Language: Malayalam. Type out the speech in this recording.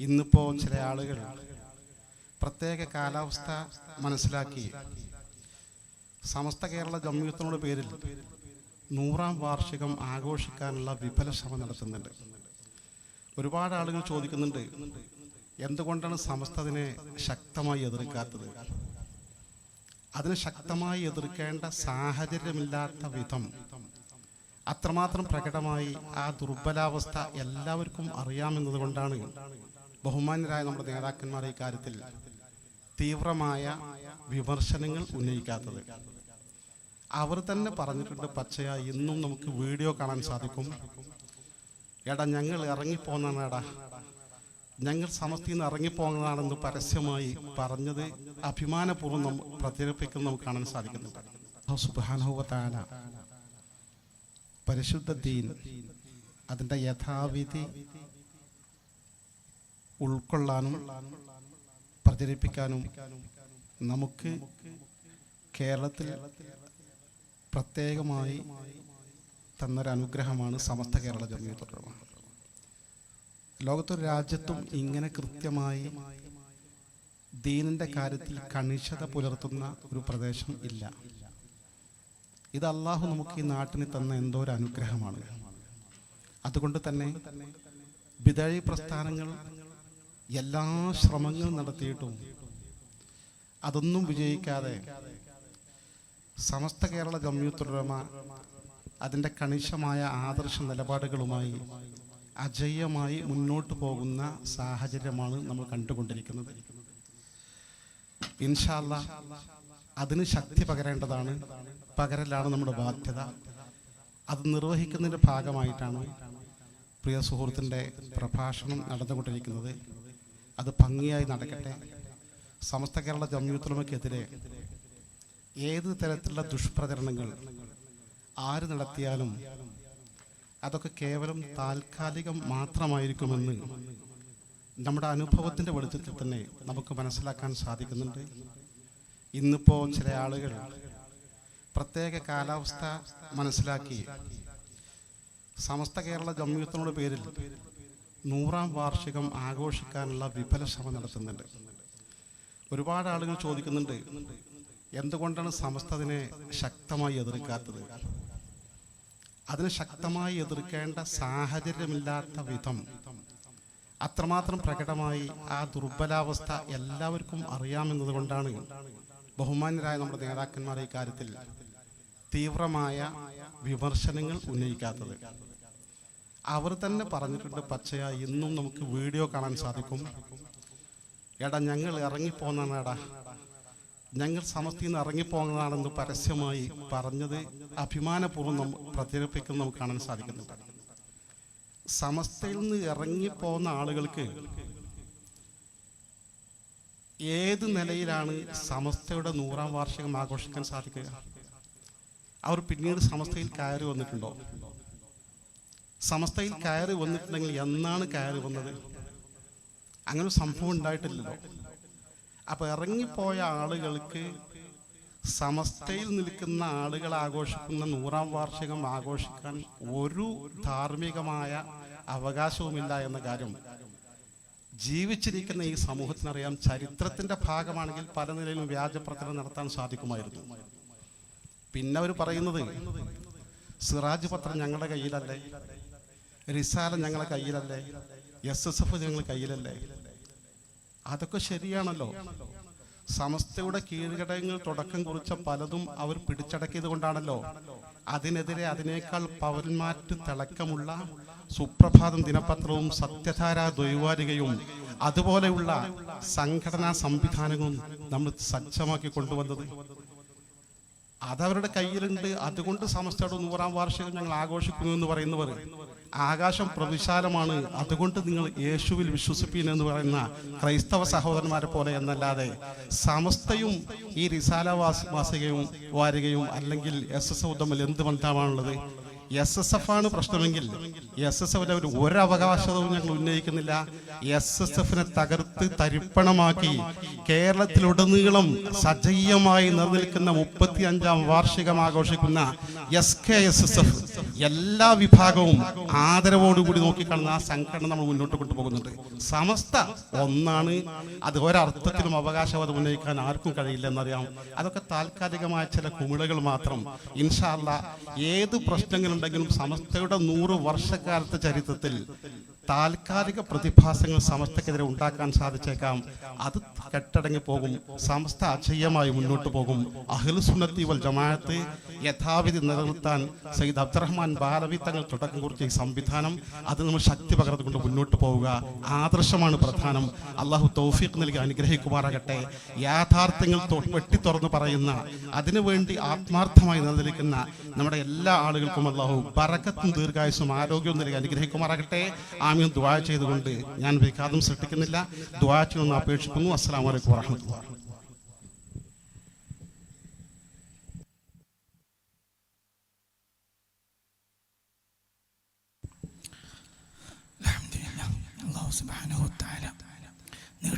ഇന്നിപ്പോൾ ചില ആളുകൾ പ്രത്യേക കാലാവസ്ഥ മനസ്സിലാക്കി. സമസ്ത കേരള ജമ്മിയത്തിനോട് പേരിൽ നൂറാം വാർഷികം ആഘോഷിക്കാനുള്ള വിഫല ശ്രമം നടത്തുന്നുണ്ട്. ഒരുപാട് ആളുകൾ ചോദിക്കുന്നുണ്ട് എന്തുകൊണ്ടാണ് സമസ്ത അതിനെ ശക്തമായി എതിർക്കാത്തത്? അതിനെ ശക്തമായി എതിർക്കേണ്ട സാഹചര്യമില്ലാത്ത വിധം അത്രമാത്രം പ്രകടമായി ആ ദുർബലാവസ്ഥ എല്ലാവർക്കും അറിയാമെന്നതുകൊണ്ടാണ് ബഹുമാന്യരായ നമ്മുടെ നേതാക്കന്മാർ ഈ കാര്യത്തിൽ തീവ്രമായ വിമർശനങ്ങൾ ഉന്നയിക്കാത്തത്. അവർ തന്നെ പറഞ്ഞിട്ടുണ്ട് പച്ചയായി ഇന്നും നമുക്ക് വീഡിയോ കാണാൻ സാധിക്കും. എടാ ഞങ്ങൾ ഇറങ്ങിപ്പോന്നാണ് എടാ. ഞങ്ങൾ സമസ്തയിൽ നിന്ന് ഇറങ്ങിപ്പോകുന്നതാണെന്ന് പരസ്യമായി പറഞ്ഞത് അഭിമാനപൂർവം നമ്മൾ പ്രചരിപ്പിക്കുന്ന നമുക്ക് കാണാൻ സാധിക്കുന്നുണ്ട് തആല പരിശുദ്ധ ദീൻ അതിന്റെ യഥാവിധി ഉൾക്കൊള്ളാനും പ്രചരിപ്പിക്കാനും നമുക്ക് കേരളത്തിൽ പ്രത്യേകമായി തന്നൊരനുഗ്രഹമാണ് സമസ്ത കേരള ജമീയത്തുറമ ലോകത്തൊരു രാജ്യത്തും ഇങ്ങനെ കൃത്യമായി ദീനിന്റെ കാര്യത്തിൽ കണിശത പുലർത്തുന്ന ഒരു പ്രദേശം ഇല്ല. ഇത് അള്ളാഹു നമുക്ക് ഈ നാട്ടിന് തന്ന എന്തോ ഒരു അനുഗ്രഹമാണ്. അതുകൊണ്ട് തന്നെ ബിദഴി പ്രസ്ഥാനങ്ങൾ എല്ലാ ശ്രമങ്ങളും നടത്തിയിട്ടും അതൊന്നും വിജയിക്കാതെ സമസ്ത കേരള ഗമ്യൂത്തുടമ അതിന്റെ കണിശമായ ആദർശ നിലപാടുകളുമായി അജയ്യമായി മുന്നോട്ട് പോകുന്ന സാഹചര്യമാണ് നമ്മൾ കണ്ടുകൊണ്ടിരിക്കുന്നത്. ഇൻഷാല്ല അതിന് ശക്തി പകരേണ്ടതാണ്. പകരലാണ് നമ്മുടെ ബാധ്യത. അത് നിർവഹിക്കുന്നതിന്റെ ഭാഗമായിട്ടാണ് പ്രിയ സുഹൃത്തിന്റെ പ്രഭാഷണം നടന്നുകൊണ്ടിരിക്കുന്നത്. അത് ഭംഗിയായി നടക്കട്ടെ. സമസ്ത കേരള ജമ്യൂത്തുലമയ്ക്കെതിരെ ഏത് തരത്തിലുള്ള ദുഷ്പ്രചരണങ്ങൾ ആര് നടത്തിയാലും അതൊക്കെ കേവലം താൽക്കാലികം മാത്രമായിരിക്കുമെന്ന് നമ്മുടെ അനുഭവത്തിന്റെ വെളിച്ചത്തിൽ തന്നെ നമുക്ക് മനസ്സിലാക്കാൻ സാധിക്കുന്നുണ്ട്. ഇന്നിപ്പോൾ ചില ആളുകൾ പ്രത്യേക കാലാവസ്ഥ മനസ്സിലാക്കി സമസ്ത കേരള ജമ്മിയത്തിനോട് പേരിൽ നൂറാം വാർഷികം ആഘോഷിക്കാനുള്ള വിഫല ശ്രമം നടത്തുന്നുണ്ട്. ഒരുപാട് ആളുകൾ ചോദിക്കുന്നുണ്ട് എന്തുകൊണ്ടാണ് സമസ്ത അതിനെ ശക്തമായി എതിർക്കാത്തത്? അതിനെ ശക്തമായി എതിർക്കേണ്ട സാഹചര്യമില്ലാത്ത വിധം അത്രമാത്രം പ്രകടമായി ആ ദുർബലാവസ്ഥ എല്ലാവർക്കും അറിയാമെന്നതുകൊണ്ടാണ് ബഹുമാന്യരായ നമ്മുടെ നേതാക്കന്മാർ ഈ കാര്യത്തിൽ തീവ്രമായ വിമർശനങ്ങൾ ഉന്നയിക്കാത്തത്. അവർ തന്നെ പറഞ്ഞിട്ടുണ്ട് പച്ചയ ഇന്നും നമുക്ക് വീഡിയോ കാണാൻ സാധിക്കും. എടാ ഞങ്ങൾ ഇറങ്ങിപ്പോന്നാണ് എടാ ഞങ്ങൾ സമസ്തി നിന്ന് ഇറങ്ങിപ്പോകുന്നതാണെന്ന് പരസ്യമായി പറഞ്ഞത് അഭിമാനപൂർവം നമ്മൾ നമുക്ക് കാണാൻ സാധിക്കുന്നുണ്ട്. സമസ്തയിൽ നിന്ന് ഇറങ്ങിപ്പോകുന്ന ആളുകൾക്ക് ഏത് നിലയിലാണ് സമസ്തയുടെ നൂറാം വാർഷികം ആഘോഷിക്കാൻ സാധിക്കുക? അവർ പിന്നീട് സമസ്തയിൽ കയറി വന്നിട്ടുണ്ടോ? സമസ്തയിൽ കയറി വന്നിട്ടുണ്ടെങ്കിൽ എന്നാണ് കയറി വന്നത്? അങ്ങനെ സംഭവം ഉണ്ടായിട്ടില്ലല്ലോ. അപ്പൊ ഇറങ്ങിപ്പോയ ആളുകൾക്ക് സമസ്തയിൽ നിൽക്കുന്ന ആളുകൾ ആഘോഷിക്കുന്ന നൂറാം വാർഷികം ആഘോഷിക്കാൻ ഒരു ധാർമ്മികമായ അവകാശവുമില്ല എന്ന കാര്യം. ജീവിച്ചിരിക്കുന്ന ഈ സമൂഹത്തിനറിയാം ചരിത്രത്തിന്റെ ഭാഗമാണെങ്കിൽ പല നിലയിലും വ്യാജപ്രചരണം നടത്താൻ സാധിക്കുമായിരുന്നു. പിന്നെ അവർ പറയുന്നത് സിറാജ് പത്രം ഞങ്ങളുടെ കയ്യിലല്ലേ? റിസാല ഞങ്ങളെ കയ്യിലല്ലേ? എസ് എസ് എഫ് ഞങ്ങൾ കയ്യിലല്ലേ? അതൊക്കെ ശരിയാണല്ലോ. സമസ്തയുടെ കീഴ്ഘടകങ്ങൾ തുടക്കം കുറിച്ച പലതും അവർ പിടിച്ചടക്കിയത് കൊണ്ടാണല്ലോ അതിനെതിരെ അതിനേക്കാൾ പൗരന്മാറ്റ് തിളക്കമുള്ള സുപ്രഭാതം ദിനപത്രവും സത്യധാര ദ്വൈവാരികയും അതുപോലെയുള്ള സംഘടനാ സംവിധാനങ്ങളും നമ്മൾ സജ്ജമാക്കി കൊണ്ടുവന്നത്. അതവരുടെ കയ്യിലുണ്ട്. അതുകൊണ്ട് സമസ്തയുടെ നൂറാം വാർഷികം ഞങ്ങൾ ആഘോഷിക്കുന്നു എന്ന് പറയുന്നവർ. ആകാശം പ്രവിശാലമാണ് അതുകൊണ്ട് നിങ്ങൾ യേശുവിൽ വിശ്വസിപ്പീൻ എന്ന് പറയുന്ന ക്രൈസ്തവ സഹോദരന്മാരെ പോലെ എന്നല്ലാതെ സമസ്തയും ഈ റിസാല വാസ് വാസികയും വാരികയും അല്ലെങ്കിൽ എസ് എസ് എഫ് എന്ത് ബന്ധമാണുള്ളത് എസ് എസ് എഫ് ആണ് പ്രശ്നമെങ്കിൽ എസ് എസ് എഫിന്റെ ഒരു ഒരവകാശവും ഞങ്ങൾ ഉന്നയിക്കുന്നില്ല. എസ് എസ് എഫിനെ തകർത്ത് തരിപ്പണമാക്കി കേരളത്തിലുടനീളം സജീവമായി നിലനിൽക്കുന്ന മുപ്പത്തി അഞ്ചാം വാർഷികം ആഘോഷിക്കുന്ന S K S S F എല്ലാ വിഭാഗവും ആദരവോടുകൂടി നോക്കിക്കാണുന്ന ആ സംഘടന നമ്മൾ മുന്നോട്ട് കൊണ്ടുപോകുന്നുണ്ട്. സമസ്ത ഒന്നാണ്. അത് ഒരർത്ഥത്തിലും അവകാശവാദം ഉന്നയിക്കാൻ ആർക്കും കഴിയില്ലെന്നറിയാം. അതൊക്കെ താൽക്കാലികമായ ചില കുമിളകൾ മാത്രം. ഇൻഷാല്ല ഏത് പ്രശ്നങ്ങളുണ്ടെങ്കിലും സമസ്തയുടെ നൂറ് വർഷക്കാലത്തെ ചരിത്രത്തിൽ താൽക്കാലിക പ്രതിഭാസങ്ങൾ സമസ്തക്കെതിരെ ഉണ്ടാക്കാൻ സാധിച്ചേക്കാം. അത് കെട്ടടങ്ങി പോകും. സമസ്ത അജയ്യമായി മുന്നോട്ട് പോകും. അഹ്ലുസുന്നത്തി വൽ ജമാഅത്ത് യഥാവിധി നിലനിർത്താൻ സയ്യിദ് അബ്ദുറഹ്മാൻ ബാലവി തങ്ങൾ തുടക്കം കുറിച്ച ഈ സംവിധാനം അത് നമ്മൾ ശക്തി പകർന്നുകൊണ്ട് മുന്നോട്ട് പോവുക. ആദർശമാണ് പ്രധാനം. അള്ളാഹു തൗഫീഖ് നൽകി അനുഗ്രഹിക്കുമാറാകട്ടെ. യാഥാർത്ഥ്യങ്ങൾ വെട്ടി തുറന്ന് പറയുന്ന അതിനുവേണ്ടി ആത്മാർത്ഥമായി നിലനിൽക്കുന്ന നമ്മുടെ എല്ലാ ആളുകൾക്കും അള്ളാഹു ബറക്കത്തും ദീർഘായുസും ആരോഗ്യവും നൽകി അനുഗ്രഹിക്കുമാറാകട്ടെ. ജാമ്യം ദ്വാ ചെയ്തുകൊണ്ട് ഞാൻ വിഘാതം സൃഷ്ടിക്കുന്നില്ല. ദ്വാ ചെയ്യണമെന്ന് അപേക്ഷിക്കുന്നു. അസ്സാം വലൈക്കും വാഹമത്തുള്ള സുബാനുഹു താല